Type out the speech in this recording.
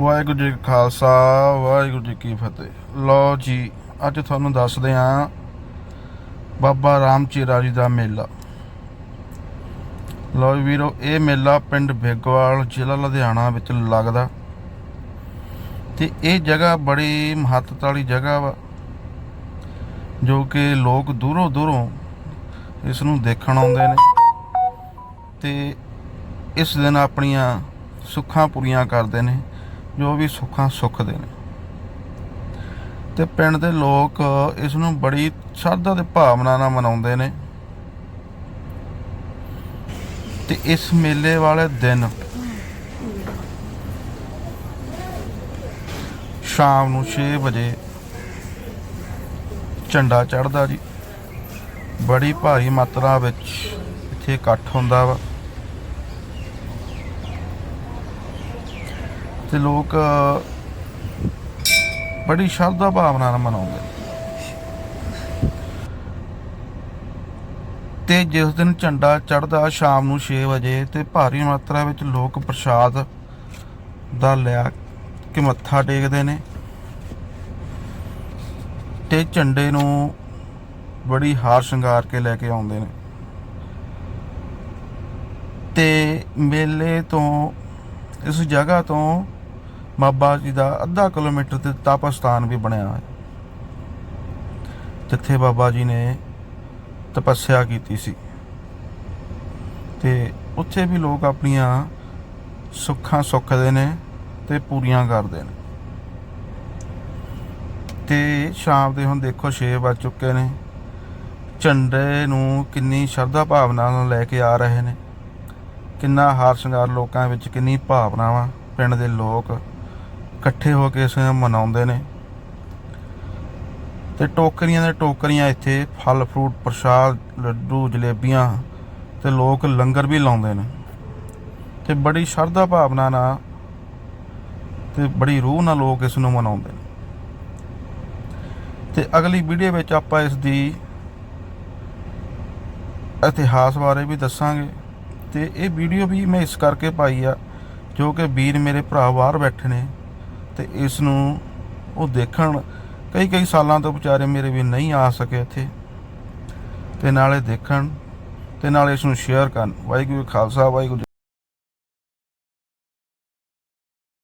ਵਾਹਿਗੁਰੂ ਜੀ ਕਾ ਖਾਲਸਾ, ਵਾਹਿਗੁਰੂ ਜੀ ਕੀ ਫਤਿਹ। ਲਓ ਜੀ, ਅੱਜ ਤੁਹਾਨੂੰ ਦੱਸਦੇ ਆਂ ਬਾਬਾ ਰਾਮ ਚੀਰਾ ਜੀ ਦਾ ਮੇਲਾ। ਲਓ ਜੀ ਵੀਰੋ, ਇਹ ਮੇਲਾ ਪਿੰਡ ਬੇਗਵਾਲ ਜ਼ਿਲ੍ਹਾ ਲੁਧਿਆਣਾ ਵਿੱਚ ਲੱਗਦਾ। ਤੇ ਇਹ ਜਗ੍ਹਾ ਬੜੀ ਮਹੱਤਤਾ ਵਾਲੀ ਜਗ੍ਹਾ ਵਾ, ਜੋ ਕਿ ਲੋਕ ਦੂਰੋਂ ਦੂਰੋਂ ਇਸ ਨੂੰ ਦੇਖਣ ਆਉਂਦੇ ਨੇ। ਤੇ ਇਸ ਦਿਨ ਆਪਣੀਆਂ ਸੁੱਖਾਂ ਪੂਰੀਆਂ ਕਰਦੇ ਨੇ। ਜੋ ਵੀ ਸੁੱਖਾਂ ਸੁੱਖਦੇ ਨੇ। ਤੇ ਪਿੰਡ ਦੇ ਲੋਕ ਇਸ ਨੂੰ ਬੜੀ ਸ਼ਰਧਾ ਤੇ ਭਾਵਨਾ ਨਾਲ ਮਨਾਉਂਦੇ ਨੇ। ਤੇ ਇਸ ਮੇਲੇ ਵਾਲੇ ਦਿਨ ਸ਼ਾਮ ਨੂੰ 6 ਵਜੇ ਝੰਡਾ ਚੜ੍ਹਦਾ ਜੀ। ਬੜੀ ਭਾਰੀ ਮਾਤਰਾ ਵਿੱਚ ਇੱਥੇ ਇਕੱਠ ਹੁੰਦਾ ਵਾ। ਤੇ ਲੋਕ ਬੜੀ ਸ਼ਰਧਾ ਭਾਵਨਾ ਨਾਲ ਮਨਾਉਂਦੇ ਨੇ। ਤੇ ਜਿਸ ਦਿਨ ਝੰਡਾ ਚੜਦਾ ਸ਼ਾਮ ਨੂੰ 6 ਵਜੇ, ਤੇ ਭਾਰੀ ਮਾਤਰਾ ਵਿੱਚ ਲੋਕ ਪ੍ਰਸ਼ਾਦ ਦਾ ਲਿਆ ਕਿ ਮੱਥਾ ਟੇਕਦੇ ਨੇ ਤੇ ਝੰਡੇ ਨੂੰ ਬੜੀ ਹਾਰ ਸ਼ਿੰਗਾਰ ਕੇ ਲੈ ਕੇ ਆਉਂਦੇ ਨੇ ਤੇ ਮੇਲੇ ਤੋਂ, ਇਸ ਜਗ੍ਹਾ ਤੋਂ ਬਾਬਾ ਜੀ ਦਾ ਅੱਧਾ ਕਿਲੋਮੀਟਰ ਤੇ ਤਪ ਸਥਾਨ ਵੀ ਬਣਿਆ ਹੈ ਜਿੱਥੇ ਬਾਬਾ ਜੀ ਨੇ ਤਪੱਸਿਆ ਕੀਤੀ ਸੀ। ਤੇ ਉੱਥੇ ਵੀ ਲੋਕ ਆਪਣੀਆਂ ਸੁੱਖਾਂ ਸੁੱਖਦੇ ਨੇ ਤੇ ਪੂਰੀਆਂ ਕਰਦੇ ਨੇ। ਤੇ ਸ਼ਾਮ ਦੇ ਹੁਣ ਦੇਖੋ 6 ਵੱਜ ਚੁੱਕੇ ਨੇ। ਝੰਡੇ ਨੂੰ ਕਿੰਨੀ ਸ਼ਰਧਾ ਭਾਵਨਾ ਨਾਲ ਲੈ ਕੇ ਆ ਰਹੇ ਨੇ। ਕਿੰਨਾ ਹਾਰ ਸ਼ਿੰਗਾਰ ਲੋਕਾਂ ਵਿੱਚ ਕਿੰਨੀ ਭਾਵਨਾਵਾਂ, ਪਿੰਡ ਦੇ ਲੋਕ ਇਕੱਠੇ ਹੋ ਕੇ ਇਸ ਨੂੰ ਮਨਾਉਂਦੇ ਨੇ। ਤੇ ਟੋਕਰੀਆਂ ਦੇ ਟੋਕਰੀਆਂ ਇੱਥੇ ਫਲ, ਫਰੂਟ, ਪ੍ਰਸ਼ਾਦ, ਲੱਡੂ, ਜਲੇਬੀਆਂ ਤੇ ਲੋਕ ਲੰਗਰ ਵੀ ਲਾਉਂਦੇ ਨੇ। ਤੇ ਬੜੀ ਸ਼ਰਧਾ ਭਾਵਨਾ ਨਾਲ ਤੇ ਬੜੀ ਰੂਹ ਨਾਲ ਲੋਕ ਇਸ ਨੂੰ ਮਨਾਉਂਦੇ ਨੇ। ਤੇ ਅਗਲੀ ਵੀਡੀਓ ਵਿੱਚ ਆਪਾਂ ਇਸ ਦੀ ਇਤਿਹਾਸ ਬਾਰੇ ਵੀ ਦੱਸਾਂਗੇ। ਤੇ ਇਹ ਵੀਡੀਓ ਵੀ ਮੈਂ ਇਸ ਕਰਕੇ ਪਾਈ ਆ ਜੋ ਕਿ ਵੀਰ ਮੇਰੇ ਭਰਾ ਬਾਹਰ ਬੈਠੇ ਨੇ। ਤੇ ਇਸ ਨੂੰ ਉਹ ਦੇਖਣ, ਕਈ ਕਈ ਸਾਲਾਂ ਤੋਂ ਵਿਚਾਰੇ ਮੇਰੇ ਵੀ ਨਹੀਂ ਆ ਸਕੇ ਇੱਥੇ। ਤੇ ਨਾਲੇ ਦੇਖਣ, ਤੇ ਨਾਲੇ ਇਸ ਨੂੰ ਸ਼ੇਅਰ ਕਰਨ। ਵਾਹਿਗੁਰੂ ਖਾਲਸਾ, ਵਾਹਿਗੁਰੂ ਜੀ